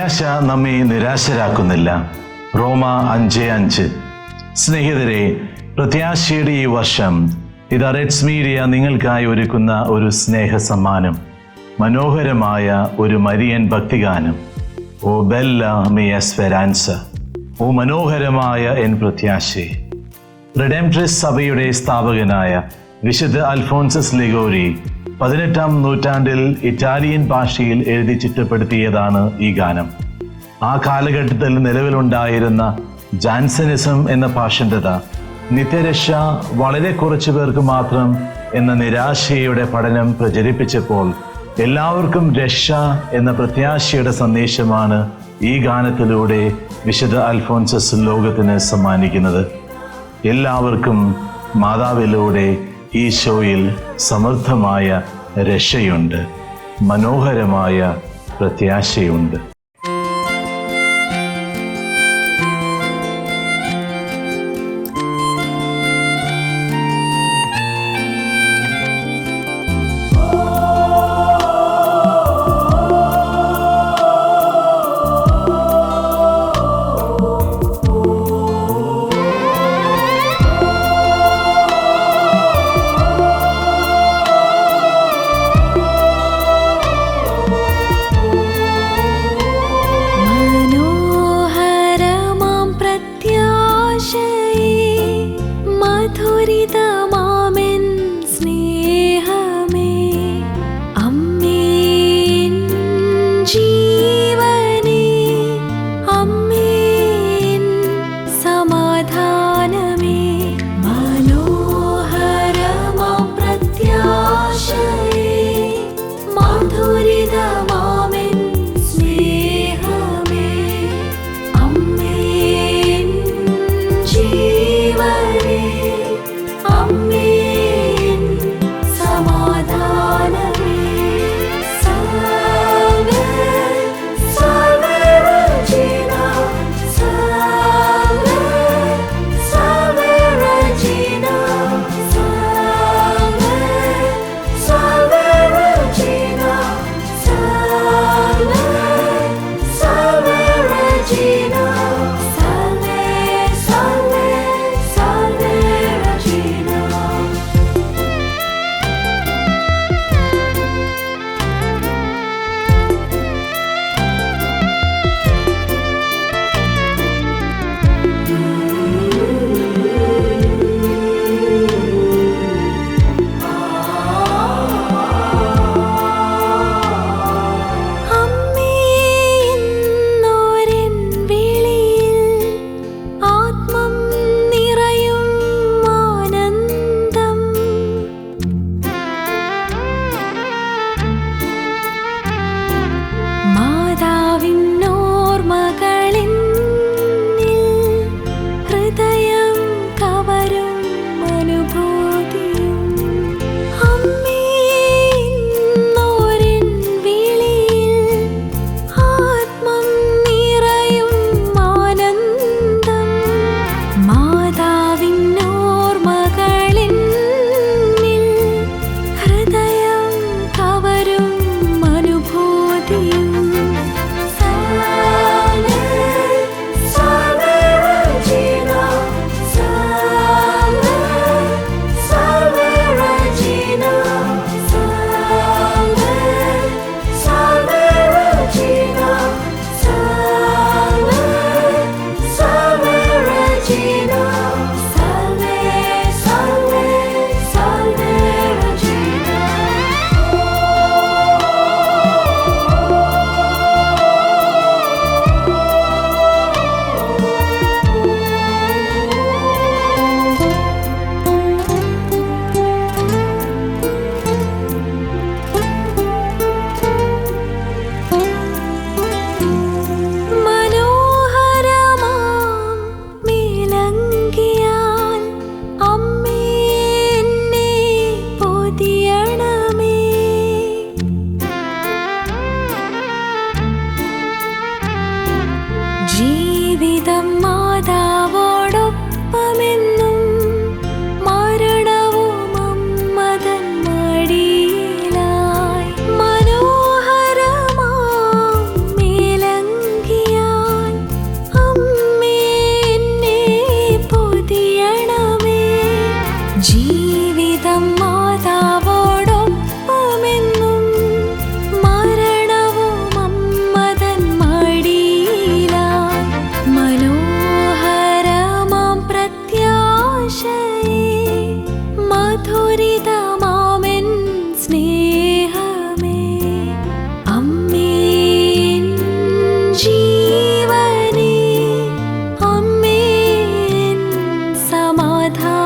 പ്രത്യാശ നമ്മെ നിരാശരാക്കുന്നില്ല. റോമ അഞ്ച് അഞ്ച്. സ്നേഹിതരെ പ്രത്യാശയുടെ ഈ വർഷം ഇത് റെഡ്സ് മീഡിയ നിങ്ങൾക്കായി ഒരുക്കുന്ന ഒരു സ്നേഹ സമ്മാനം മനോഹരമായ ഒരു മരിയൻ ഭക്തിഗാനം. ഓ ബെല്ല മി എസ്പെരാൻസ ഓ മനോഹരമായ എൻ പ്രത്യാശയെ റിഡംട്രിസ് സഭയുടെ സ്ഥാപകനായ വിശുദ്ധ അൽഫോൻസസ് ലിഗോരി പതിനെട്ടാം നൂറ്റാണ്ടിൽ ഇറ്റാലിയൻ ഭാഷയിൽ എഴുതി ചിട്ടപ്പെടുത്തിയതാണ് ഈ ഗാനം. ആ കാലഘട്ടത്തിൽ നിലവിലുണ്ടായിരുന്ന ജാൻസനിസം എന്ന പാഷണ്ഡത നിത്യരക്ഷ വളരെ കുറച്ചു പേർക്ക് മാത്രം എന്ന നിരാശയുടെ പഠനം പ്രചരിപ്പിച്ചപ്പോൾ എല്ലാവർക്കും രക്ഷ എന്ന പ്രത്യാശയുടെ സന്ദേശമാണ് ഈ ഗാനത്തിലൂടെ വിശുദ്ധ അൽഫോൻസസ് ലോകത്തിന് സമ്മാനിക്കുന്നത്. എല്ലാവർക്കും മാതാവിലൂടെ ഈശോയിൽ സമൃദ്ധമായ രക്ഷയുണ്ട് മനോഹരമായ പ്രത്യാശയുണ്ട്. ജീവിതം മാതാവോ? धुरित स्नेह मे अम्मे जीवने अम्मे समाधा